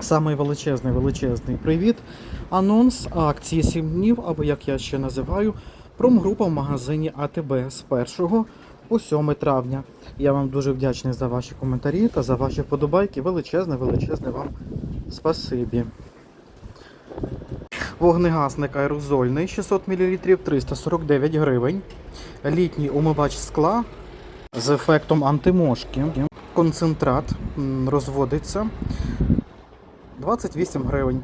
Самий величезний величезний привіт. Анонс акції 7 днів, або як я ще називаю, промгрупа в магазині АТБ з 1 по 7 травня. Я вам дуже вдячний за ваші коментарі та за ваші вподобайки. Величезне, величезне вам спасибі. Вогнегасник аерозольний 600 мл 349 гривень. Літній умивач скла з ефектом антимошки. Концентрат розводиться 28 гривень.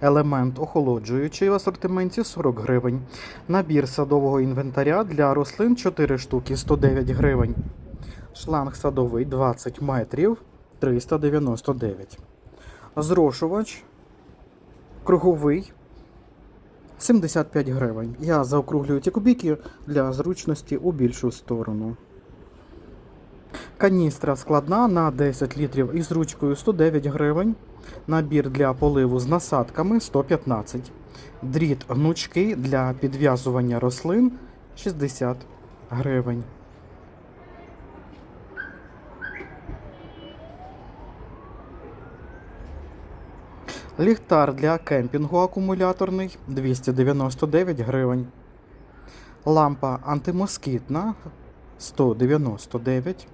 Елемент охолоджуючий в асортименті 40 гривень. Набір садового інвентаря для рослин 4 штуки 109 гривень. Шланг садовий 20 метрів 399. Зрошувач круговий 75 гривень. Я заокруглюю ті кубики для зручності у більшу сторону. Каністра складна на 10 літрів із ручкою 109 гривень. Набір для поливу з насадками 115. Дріт гнучкий для підв'язування рослин 60 гривень. Ліхтар для кемпінгу акумуляторний 299 гривень. Лампа антимоскітна 199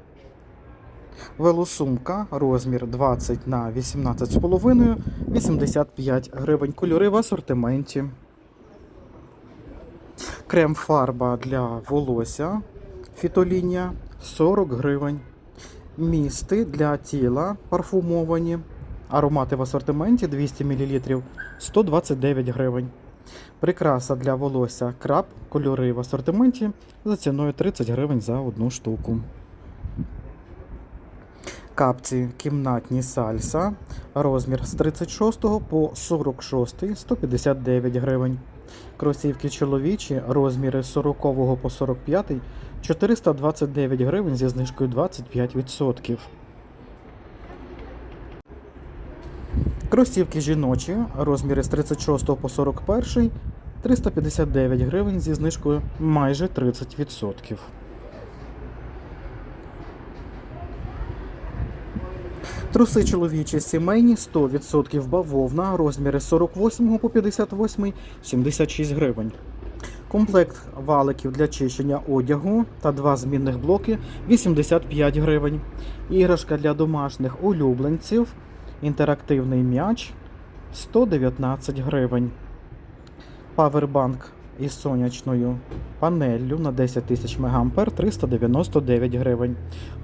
Велосумка розмір 20 на 18,5 85 гривень. Кольори в асортименті. Крем фарба для волосся фітолінія 40 гривень. Місти для тіла парфумовані. Аромати в асортименті 200 мл 129 гривень. Прикраса для волосся краб. Кольори в асортименті за ціною 30 гривень за одну штуку. Капці кімнатні сальса. Розмір з 36 по 46 159 гривень. Кросівки чоловічі, розміри з 40 по 45 429 гривень зі знижкою 25%. Кросівки жіночі, розміри з 36 по 41 359 гривень зі знижкою майже 30%. Труси чоловічі сімейні 100% бавовна, розміри 48 по 58 76 гривень. Комплект валиків для чищення одягу та два змінних блоки 85 гривень. Іграшка для домашніх улюбленців. Інтерактивний м'яч 119 гривень. Павербанк із сонячною панеллю на 10 тисяч мА 399 гривень.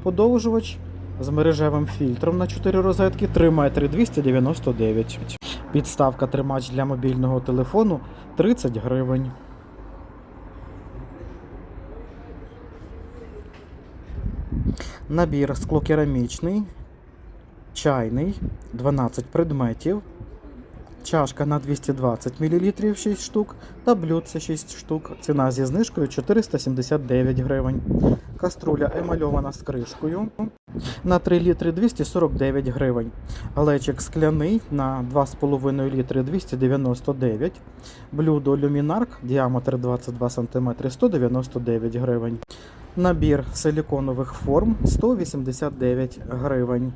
Подовжувач з мережевим фільтром на 4 розетки 3 метри 299. Підставка тримач для мобільного телефону 30 гривень. Набір склокерамічний, чайний, 12 предметів, чашка на 220 мл 6 штук та блюдце 6 штук. Ціна зі знижкою 479 гривень. Каструля емальована з кришкою на 3 літри 249 гривень. Глечик скляний на 2,5 літри 299. Блюдо люмінарк, діаметр 22 см 199 гривень. Набір силіконових форм 189 гривень.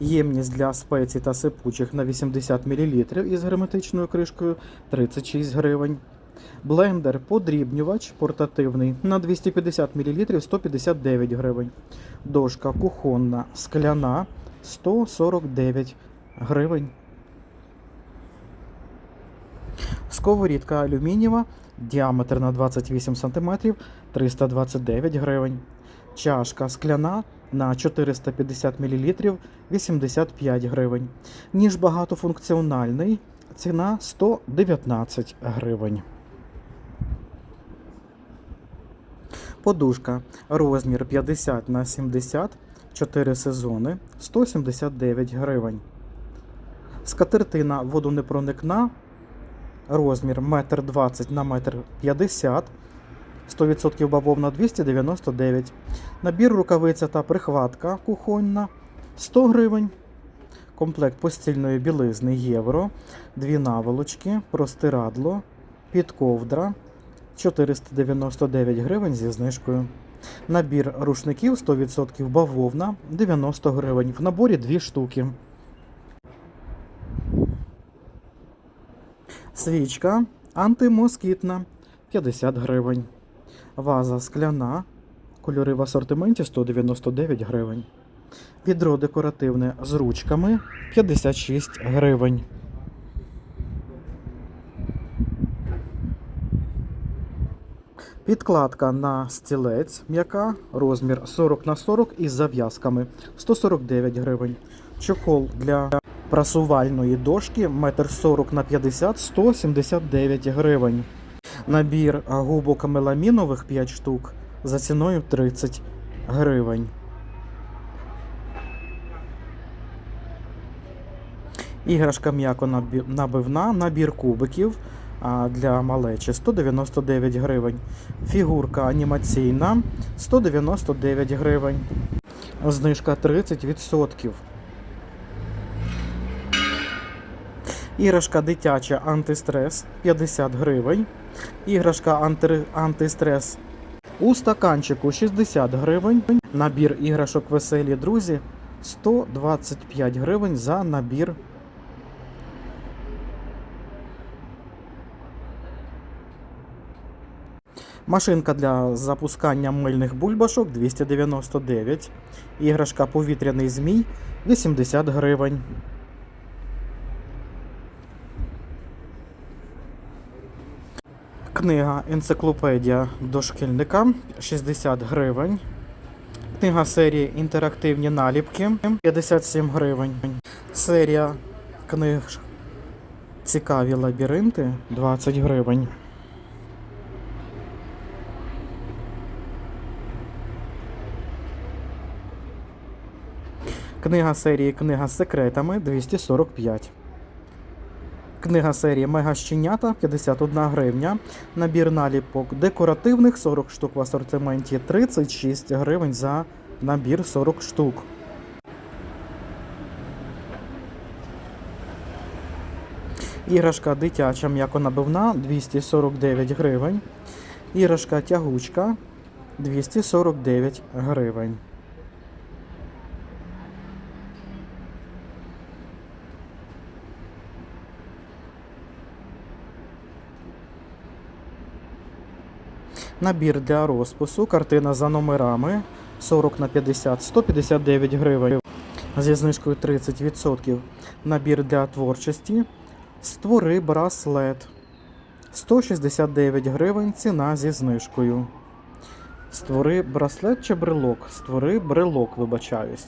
Ємність для спецій та сипучих на 80 мл із герметичною кришкою 36 гривень. Блендер подрібнювач портативний на 250 мл 159 гривень. Дошка кухонна скляна 149 гривень. Сковорідка алюмінієва, діаметр на 28 см 329 гривень. Чашка скляна на 450 мл 85 гривень. Ніж багатофункціональний, ціна 119 гривень. Подушка. Розмір 50 на 70 4 сезони. 179 гривень. Скатертина водонепроникна. Розмір 1,20 на 1,50 100% бавовна 299 Набір рукавиця та прихватка кухонна. 100 гривень. Комплект постільної білизни євро. Дві наволочки, простирадло, підковдра 499 гривень зі знижкою. Набір рушників 100% бавовна 90 гривень. В наборі дві штуки. Свічка антимоскітна 50 гривень. Ваза скляна. Кольори в асортименті 199 гривень. Відро декоративне з ручками 56 гривень. Підкладка на стілець м'яка, розмір 40 на 40 із зав'язками 149 гривень. Чохол для прасувальної дошки 1,40 на 50 179 гривень. Набір губок меламінових 5 штук за ціною 30 гривень. Іграшка м'яко набивна, набір кубиків для малечі 199 гривень. Фігурка анімаційна 199 гривень. Знижка 30%. Іграшка дитяча антистрес 50 гривень. Іграшка анти... антистрес у стаканчику 60 гривень. Набір іграшок веселі друзі 125 гривень за набір. Машинка для запускання мильних бульбашок 299. Іграшка повітряний змій 80 гривень. Книга Енциклопедія дошкільника 60 гривень. Книга серії Інтерактивні наліпки 57 гривень. Серія книг Цікаві лабіринти 20 гривень. Книга серії Книга з секретами 245. Книга серії Мегащенята 51 гривня. Набір наліпок декоративних 40 штук в асортименті 36 гривень за набір 40 штук. Іграшка дитяча м'яконабивна 249 гривень. Іграшка тягучка 249 гривень. Набір для розпису, картина за номерами 40 на 50, 159 гривень. Зі знижкою 30%. Набір для творчості. Створи браслет. 169 гривень. Ціна зі знижкою. Створи браслет чи брелок? Створи брелок, вибачаюсь.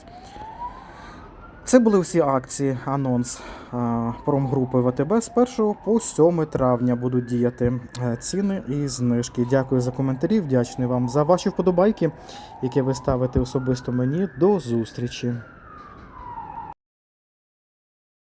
Це були всі акції, анонс промгрупи ВТБ з 1 по 7 травня будуть діяти е, ціни і знижки. Дякую за коментарі, вдячний вам за ваші вподобайки, які ви ставите особисто мені. До зустрічі!